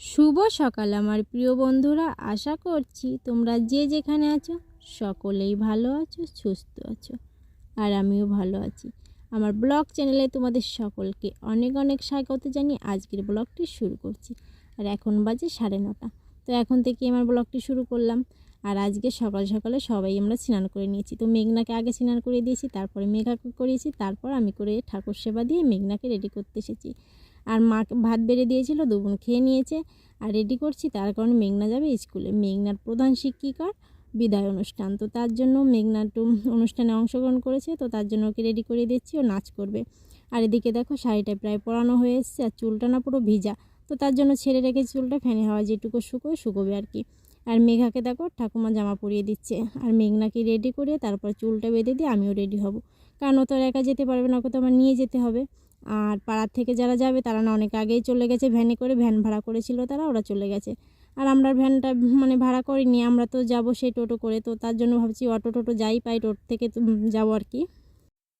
শুভ সকাল, আমার প্রিয় বন্ধুরা। আশা করছি তোমরা যে যেখানে আছো, সকলেই ভালো আছো, সুস্থ আছো, আর আমিও ভালো আছি। আমার ব্লগ চ্যানেলে তোমাদের সকলকে অনেক অনেক স্বাগত জানিয়ে আজকের ব্লগটি শুরু করছি। আর এখন বাজে সাড়ে নটা। তো এখন থেকে আমার ব্লগটি শুরু করলাম। আর আজকে সকাল সকালে সবাই আমরা স্নান করে নিয়েছি। তো মেঘনাকে আগে স্নান করে দিয়েছি, তারপরে মেঘাকে করিয়েছি, তারপর আমি করে ঠাকুর সেবা দিয়ে মেঘনাকে রেডি করতে এসেছি। আর মাকে ভাত বেড়ে দিয়েছিল দুপুন খেয়ে নিয়েছে। আর রেডি করছি, তার কারণে মেঘনা যাবে স্কুলে। মেঘনার প্রধান শিক্ষিকার বিদায় অনুষ্ঠান। তো তার জন্য মেঘনা একটু অনুষ্ঠানে অংশগ্রহণ করেছে, তো তার জন্য ওকে রেডি করে দিচ্ছি, ও নাচ করবে। আর এদিকে দেখো, শাড়িটা প্রায় পরানো হয়ে এসছে, আর চুলটা না পুরো ভিজা। তো তার জন্য ছেড়ে রেখে চুলটা, ফ্যানে হওয়া যেটুকু শুকোয়, শুকোবে আর কি। আর মেঘাকে দেখো, ঠাকুমা জামা পরিয়ে দিচ্ছে। আর মেঘনাকে রেডি করে তারপর চুলটা বেঁধে দিয়ে আমিও রেডি হব। কারণ ও তো একা যেতে পারবে না, ওকে তো আমার নিয়ে যেতে হবে। আর পাড়ার থেকে যারা যাবে, তারা না অনেক আগেই চলে গেছে, ভ্যানে করে ভ্যান ভাড়া করেছিল তারা, ওরা চলে গেছে। আর আমরা ভ্যানটা মানে ভাড়া করিনি, আমরা তো যাব সেই টোটো করে, তো তার জন্য ভাবছি অটো টোটো যাই, পাই টোটো থেকে যাব আর কি।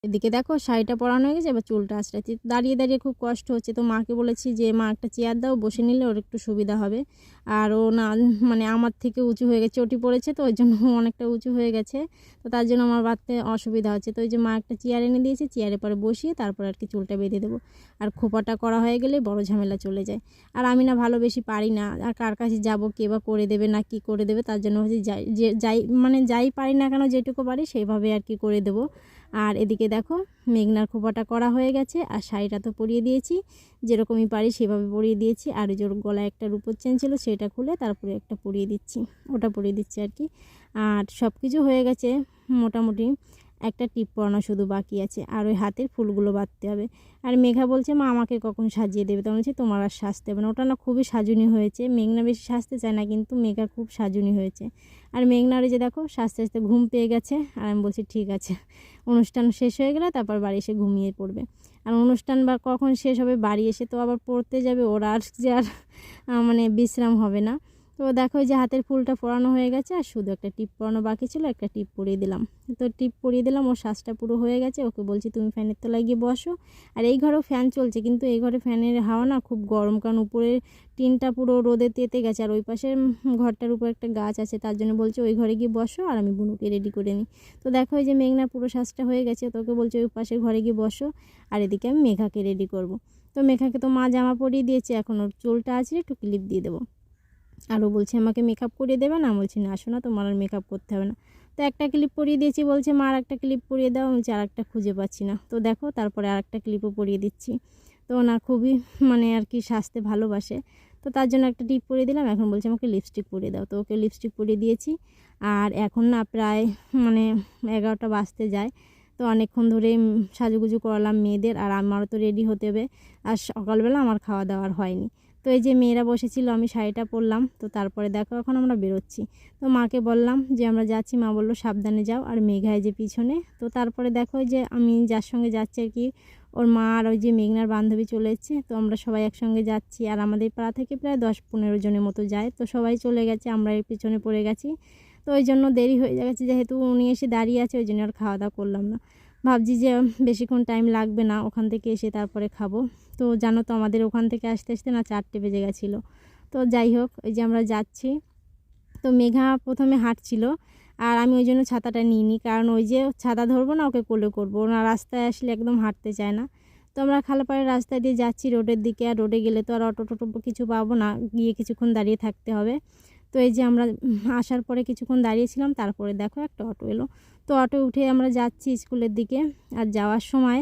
এদিকে দেখো শাড়িটা পরানো হয়ে গেছে, এবার চুলটা আঁচড়াচ্ছি দাঁড়িয়ে দাঁড়িয়ে খুব কষ্ট হচ্ছে। তো মাকে বলেছি যে, মা, একটা চেয়ার দাও, বসে নিলে ওর একটু সুবিধা হবে। আর ও না মানে আমার থেকে উঁচু হয়ে গেছে চটি পড়েছে তো, ওই জন্য অনেকটা উঁচু হয়ে গেছে। তো তার জন্য আমার বাড়তে অসুবিধা হচ্ছে। তো ওই যে মা একটা চেয়ার এনে দিয়েছে, চেয়ারে পরে বসিয়ে তারপর আর কি চুলটা বেঁধে দেবো। আর খোপাটা করা হয়ে গেলে বড় ঝামেলা চলে যায়। আর আমি না ভালো বেশি পারি না, আর কার কাছে যাব, কে বা করে দেবে না, কি করে দেবে, তার জন্য হচ্ছে যাই, যে, যাই মানে যাই পারি না কেন, যেটুকু পারি সেইভাবে আর কি করে দেবো। আর এদিকে দেখো, মেঘনার খোপাটা করা হয়ে গেছে আর শাড়িটা তো পরিয়ে দিয়েছি। যেরকমই পারি সেভাবে পরিয়ে দিয়েছি। আর জোর গলায় একটা রূপোর চেন ছিল সেটা খুলে তারপরে একটা পরিয়ে দিচ্ছি। ওটা পরিয়ে দিচ্ছি আর কি। আর সব কিছু হয়ে গেছে মোটামুটি। একটা টিপ পরানো শুধু বাকি আছে। আর ওই হাতের ফুলগুলো বাঁধতে হবে। আর মেঘা বলছে, মা আমাকে কখন সাজিয়ে দেবে? তখন বলছি, তোমার আর সাজতে হবে না। ওটা না খুবই সাজুনি হয়েছে। মেঘনা বেশি সাজতে চায় না, কিন্তু মেঘা খুব সাজুনি হয়েছে। আর মেঘনারে যে দেখো, সাজতে সাজতে ঘুম পেয়ে গেছে। আর আমি বলছি, ঠিক আছে। অনুষ্ঠান শেষ হয়ে গেলে তারপর বাড়ি এসে ঘুমিয়ে পড়বে। আর অনুষ্ঠান বা কখন শেষ হবে, বাড়ি এসে তো আবার পড়তে যাবে। ওর আর যে আর মানে বিশ্রাম হবে না। তো দেখো যে হাতের ফুলটা পরানো হয়ে গেছে, আর শুধু একটা টিপ পরানো বাকি ছিল, একটা টিপ পরিয়ে দিলাম। তো টিপ পরিয়ে দিলাম, ওর শ্বাসটা পুরো হয়ে গেছে, ওকে বলছি তুমি ফ্যানের তলায় গিয়ে বসো। আর এই ঘরেও ফ্যান চলছে, কিন্তু এই ঘরে ফ্যানের হাওয়া না খুব গরম, কারণ উপরে টিনটা পুরো রোদে তেতে গেছে, আর ওই পাশের ঘরটার উপর একটা গাছ আছে, তার জন্য বলছে ওই ঘরে গিয়ে বসো, আর আমি বুনুকে রেডি করে নিই। তো দেখো যে মেঘনার পুরো শ্বাসটা হয়ে গেছে তোকে বলছে ওই পাশের ঘরে গিয়ে বসো, আর এদিকে আমি মেঘাকে রেডি করব। তো মেঘাকে তো মা জামা পরিয়ে দিয়েছে, এখন ওর চুলটা আছে, একটু ক্লিপ দিয়ে দেবো। আরও বলছে, আমাকে মেকআপ করিয়ে দেবে না? বলছি, না আসো না তোমার আর মেকআপ করতে হবে না। তো একটা ক্লিপ পরিয়ে দিয়েছি, বলছে, মা আর একটা ক্লিপ পরিয়ে দাও। বলছি আর একটা খুঁজে পাচ্ছি না। তো দেখো, তারপরে আর একটা ক্লিপও পরিয়ে দিচ্ছি। তো ওনার খুবই মানে আর কি সাজতে ভালোবাসে। তো তার জন্য একটা টিপ পরিয়ে দিলাম, এখন বলছে, আমাকে লিপস্টিক পরিয়ে দাও। তো ওকে লিপস্টিক পরিয়ে দিয়েছি। আর এখন না, প্রায় মানে এগারোটা বাজতে যায়। তো অনেকক্ষণ ধরে সাজুগুজু করালাম মেয়েদের, আর আমারও তো রেডি হতে হবে। আর সকালবেলা আমার খাওয়া দাওয়ার হয়নি। তো এই যে মেয়েরা বসেছিল, আমি শাড়িটা পরলাম। তো তারপরে দেখো এখন আমরা বেরোচ্ছি। তো মাকে বললাম যে, আমরা যাচ্ছি। মা বলল, সাবধানে যাও। আর মেঘায় যে পিছনে। তো তারপরে দেখো যে আমি যার সঙ্গে যাচ্ছি আর কি, ওর মা আর ওই যে মেঘনার বান্ধবী চলে এসছে। তো আমরা সবাই একসঙ্গে যাচ্ছি। আর আমাদের পাড়া থেকে প্রায় দশ পনেরো জনের মতো যায়। তো সবাই চলে গেছে, আমরা এর পিছনে পড়ে গেছি। তো ওই জন্য দেরি হয়ে গেছে, যেহেতু উনি এসে দাঁড়িয়ে আছে, ওই জন্য আর খাওয়া দাওয়া করলাম না। ভাবছি যে বেশিক্ষণ টাইম লাগবে না, ওখান থেকে এসে তারপরে খাব। তো জানো তো আমাদের ওখান থেকে আসতে আসতে না চারটে বেজে গেছিল। তো যাই হোক, ওই যে আমরা যাচ্ছি। তো মেঘা প্রথমে হাঁটছিল আর আমি ওই জন্য ছাতাটা নিইনি, কারণ ওই যে ছাতা ধরবো না, ওকে কোলে করব। না রাস্তায় আসলে একদম হাঁটতে চায় না। তো আমরা খালাপাড়ের রাস্তা দিয়ে যাচ্ছি রোডের দিকে, আর রোডে গেলে তো আর অটো টোটো কিছু পাবো না, গিয়ে কিছুক্ষণ দাঁড়িয়ে থাকতে হবে। তো এই যে আমরা আসার পরে কিছুক্ষণ দাঁড়িয়েছিলাম, তারপরে দেখো একটা অটো এলো। তো অটো উঠে আমরা যাচ্ছি স্কুলের দিকে আর যাওয়ার সময়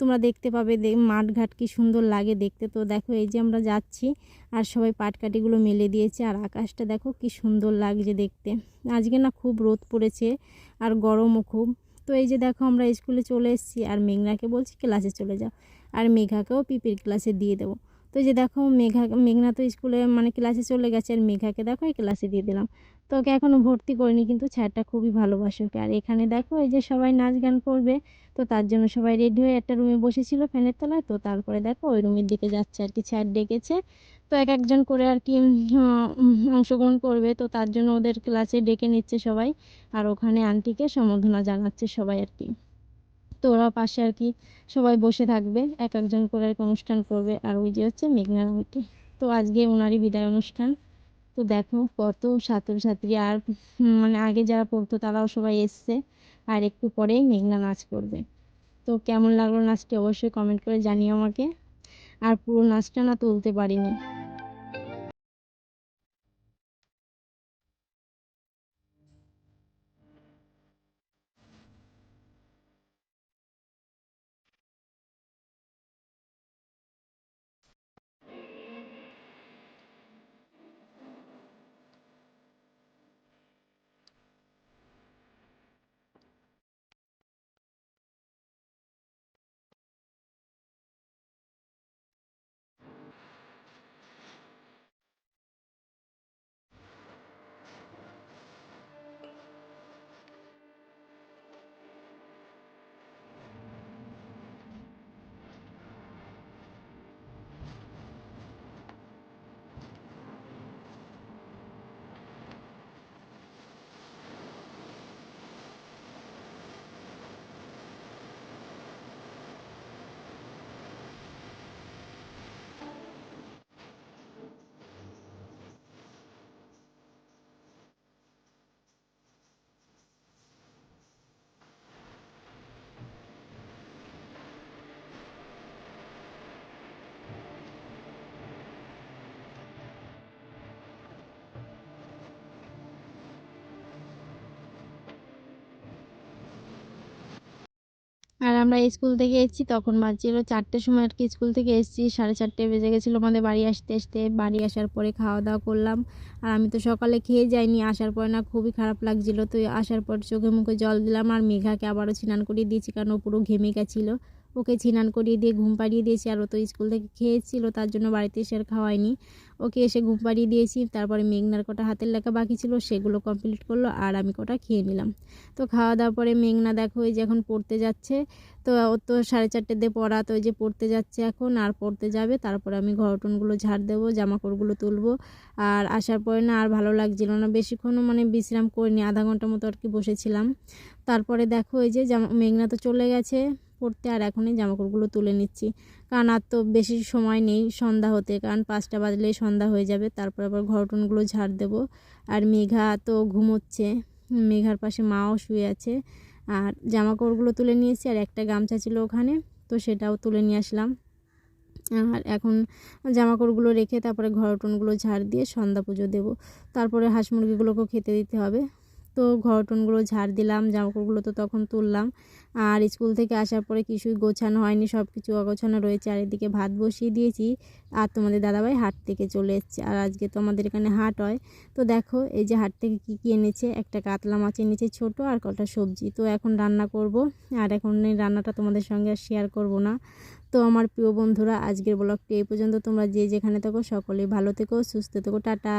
তোমরা দেখতে পাবে মাঠঘাট কি সুন্দর লাগে দেখতে। তো দেখো এই যে আমরা যাচ্ছি আর সবাই পাটকাঠিগুলো মেলে দিয়েছে আর আকাশটা দেখো কি সুন্দর লাগছে দেখতে। আজকে না খুব রোদ পড়েছে আর গরমও খুব। তো এই যে দেখো আমরা স্কুলে চলে এসেছি আর মেঘনাকে বলছি ক্লাসে চলে যাও। আর মেঘাকেও পিপির ক্লাসে দিয়ে দেবো। তো যে দেখো মেঘা, মেঘনা তো স্কুলে মানে ক্লাসে চলে গেছে আর মেঘাকে দেখো এই ক্লাসে দিয়ে দিলাম। তো ওকে এখনও ভর্তি করিনি কিন্তু স্যারটা খুবই ভালোবাসে ওকে। আর এখানে দেখো এই যে সবাই নাচ গান করবে, তো তার জন্য সবাই রেডি হয়ে একটা রুমে বসেছিল ফ্যানের তলায়, তো তারপরে দেখো ওই রুমের দিকে যাচ্ছে আর কি স্যার ডেকেছে। তো এক একজন করে আর কি অংশগ্রহণ করবে, তো তার জন্য ওদের ক্লাসে ডেকে নিচ্ছে সবাই। আর ওখানে আন্টিকে সম্বোধনা জানাচ্ছে সবাই আর কি। তো ওরা পাশে আর কি সবাই বসে থাকবে, এক একজন করে আর অনুষ্ঠান করবে। আর ওই যে হচ্ছে মেঘনার আন্টি তো আজকে ওনারই বিদায় অনুষ্ঠান। তো দেখো, কত ছাত্রছাত্রী আর মানে আগে যারা পড়তো তারাও সবাই এসছে। আর একটু পরেই মেঘনা নাচ করবে। তো কেমন লাগল নাচটি অবশ্যই কমেন্ট করে জানিও আমাকে। আর পুরো নাচটা না তুলতে পারিনি। আমরা স্কুল থেকে এসেছি, তখন বাজছিল চারটের সময় আর কি স্কুল থেকে এসেছি, সাড়ে চারটে বেজে গেছিল আমাদের বাড়ি আসতে আসতে। বাড়ি আসার পরে খাওয়া দাওয়া করলাম। আর আমি তো সকালে খেয়ে যাইনি, আসার পরে না খুবই খারাপ লাগছিল। তো আসার পর চোখে মুখে জল দিলাম আর মেঘাকে আবারও স্নান করিয়ে দিয়েছি, কারণ ও পুরো ঘেমে গেছিল। ওকে স্নান করিয়ে দিয়ে ঘুম পাড়িয়ে দিয়েছি আর ও তো স্কুল থেকে খেয়েছিল, তার জন্য বাড়িতে এসে আর খাওয়াইনি ওকে এসে ঘুম পাড়িয়ে দিয়েছি, তারপরে মেঘনার কটা হাতের লেখা বাকি ছিল সেগুলো কমপ্লিট করল আর আমি কটা খেয়ে নিলাম। তো খাওয়া দাওয়ার পরে মেঘনা দেখো এই যে এখন পড়তে যাচ্ছে, তো ও তো সাড়ে চারটে দিয়ে পড়া তো ওই যে পড়তে যাচ্ছে এখন, আর পড়তে যাবে, তারপরে আমি ঘরটনগুলো ঝাড় দেবো জামা কাপড়গুলো তুলবো। আর আসার পরে না আর ভালো লাগছিল না, বেশিক্ষণও মানে বিশ্রাম করিনি, আধা ঘণ্টা মতো আর কি বসেছিলাম। তারপরে দেখো এই যে জামা, মেঘনা তো চলে গেছে পড়তে আর এখনই জামাকাপড়গুলো তুলে নিচ্ছি। কারণ আর তো বেশি সময় নেই সন্ধ্যা হতে। কারণ পাঁচটা বাজলেই সন্ধ্যা হয়ে যাবে। তারপর আবার ঘরটনগুলো ঝাড় দেবো। আর মেঘা তো ঘুমোচ্ছে। মেঘার পাশে মাও শুয়ে আছে। আর জামা কাপড়গুলো তুলে নিয়েছি। আর একটা গামছা ছিল ওখানে, তো সেটাও তুলে নিয়ে আসলাম। আর এখন জামা কাপড়গুলো রেখে তারপরে ঘর উঠোনগুলো ঝাড় দিয়ে সন্ধ্যা পুজো দেবো। তারপরে হাঁস মুরগিগুলোকেও খেতে দিতে হবে। তো ঘর উঠোনগুলো ঝাড় দিলাম জামা কাপড়গুলো তো তখন তুললাম। আর স্কুল থেকে আসার পরে কিছুই গোছানো হয়নি সব কিছু অগোছানো রয়েছে। আর এদিকে ভাত বসিয়ে দিয়েছি। আর তোমাদের দাদাভাই হাট থেকে চলে এসছে। আর আজকে তো আমাদের এখানে হাট হয়। তো দেখো, এই যে হাট থেকে কী কী এনেছে? একটা কাতলা মাছ এনেছে ছোট আর কটা সবজি। তো এখন রান্না করব। আর এখন এই রান্নাটা তোমাদের সঙ্গে শেয়ার করব না। তো আমার প্রিয় বন্ধুরা, আজকের ব্লগটি এই পর্যন্ত। তোমরা যে যেখানে থাকো, সকলেই ভালো থেকো, সুস্থ থেকো। টাটা।